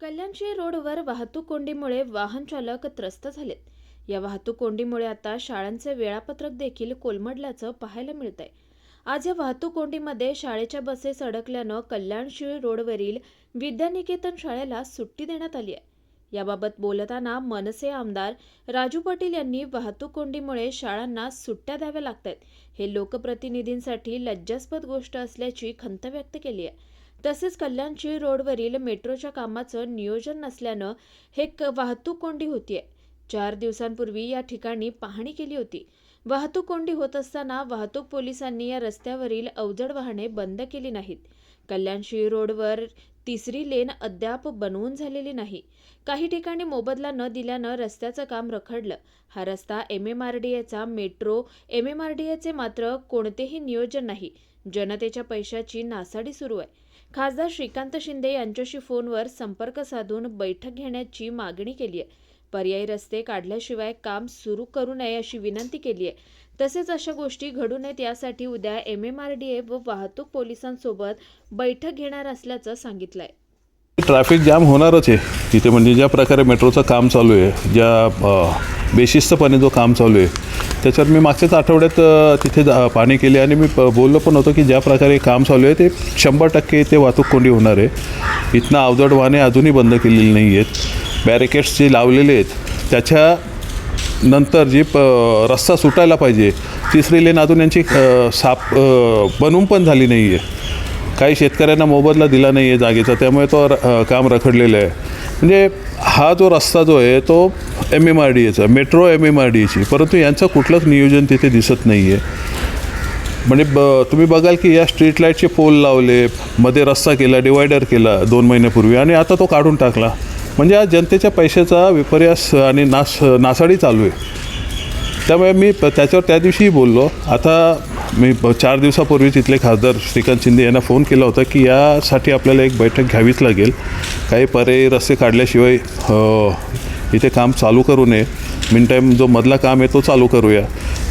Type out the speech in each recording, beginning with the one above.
कल्याणशी रोडवर वाहतूक कोंडीमुळे वाहन चालक त्रस्त झालेत. या वाहतूक कोंडीमुळे आता शाळांचे वेळापत्रक देखील कोलमडल्याचं पाहायला मिळतंय. आज या वाहतूक कोंडीमध्ये शाळेच्या बसेस अडकल्यानं कल्याणशीळ रोडवरील विद्यानिकेतन शाळेला सुट्टी देण्यात आली आहे. याबाबत बोलताना मनसे आमदार राजू पाटील यांनी वाहतूक कोंडीमुळे शाळांना सुट्ट्या द्याव्या लागतात हे लोकप्रतिनिधींसाठी लज्जास्पद गोष्ट असल्याची खंत व्यक्त केली आहे. तसेच कल्याणची रोडवरील मेट्रोच्या कामाचं नियोजन नसल्यानं हे क वाहतूक कोंडी होतीये. चार दिवसांपूर्वी या ठिकाणी पाहणी केली होती. वाहतूक कोंडी होत असताना वाहतूक पोलिसांनी या रस्त्यावरील अवजड वाहने बंद केली नाहीत. कल्याणशी रोडवर तिसरी लेन अद्याप बनवून झालेली नाही. काही ठिकाणी मोबदला न दिल्यानं रस्त्याचं काम रखडलं. हा रस्ता एम एम आर डी एचा metro M M R D एचे मात्र कोणतेही नियोजन नाही. जनतेच्या पैशाची नासाडी सुरू आहे. खासदार श्रीकांत शिंदे यांच्याशी फोनवर संपर्क साधून बैठक घेण्याची मागणी केली आहे. पर्यायी रस्ते काढल्याशिवाय काम सुरू करू नये अशी विनंती केली आहे. तसेच अशा गोष्टी घडू नयेत यासाठी उद्या M M R D A व वाहतूक पोलिसांसोबत बैठक घेणार असल्याचं सांगितलं आहे ट्रॅफिक जाम होणारच आहे. तिथे म्हणजे ज्या प्रकारे मेट्रोचं काम चालू आहे ज्या बेशिस्तपणे जो काम चालू आहे त्याच्यात मी मागच्याच आठवड्यात तिथे जा पाणी केले आणि मी प- बोललो पण होतो की ज्या प्रकारे काम चालू आहे ते शंभर टक्के ते वाहतूक कोंडी होणार आहे. इथनं अवजड वाहने अजूनही बंद केलेली नाही आहेत. बॅरिकेड्स जे लावलेले आहेत त्याच्या नंतर जी प रस्ता सुटायला पाहिजे तिसरी लेन अजून यांची साप बनवून पण झाली नाही आहे काही शेतकऱ्यांना मोबदला दिला नाही आहे जागेचा त्यामुळे तो र- काम रखडलेलं आहे. म्हणजे हा जो रस्ता जो आहे तो एम एम आर डी एचा metro M M R D एची परंतु यांचं कुठलंच नियोजन तिथे दिसत नाही आहे म्हणजे ब तुम्ही बघाल की या स्ट्रीट लाईटचे पोल लावले मध्ये रस्ता केला डिवायडर केला दोन महिन्यापूर्वी आणि आता तो काढून टाकला. म्हणजे आज जनतेच्या पैशाचा विपर्यास आणि नास नासाडी चालू आहे. त्यामुळे मी प- त्याच्यावर त्या दिवशीही बोललो. आता मी ब- चार दिवसापूर्वी तिथले खासदार श्रीकांत शिंदे यांना फोन केला होता की यासाठी आपल्याला एक बैठक घ्यावीच लागेल. काही पर्यायी रस्ते काढल्याशिवाय इथे काम चालू करू नये. मिन टाईम जो मधला काम आहे तो चालू करूया.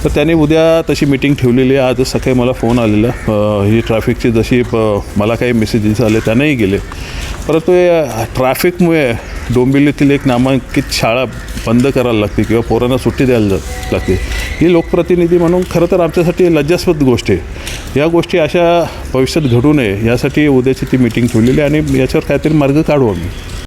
तर त्याने उद्या तशी मिटिंग ठेवलेली आहे. आज सकाळी मला फोन आलेला. ही ट्रॅफिकची जशी मला काही मेसेजेस आले त्यांनाही गेले. परंतु ट्रॅफिकमुळे डोंबिवलीतील एक नामांकित शाळा बंद करायला लागते किंवा पोरांना सुट्टी द्यायला लागते. ही लोकप्रतिनिधी म्हणून खरं तर आमच्यासाठी लज्जास्पद गोष्ट आहे. या गोष्टी अशा भविष्यात घडू नये यासाठी उद्याची ती मिटिंग ठेवलेली आहे आणि याच्यावर काहीतरी मार्ग काढू आम्ही.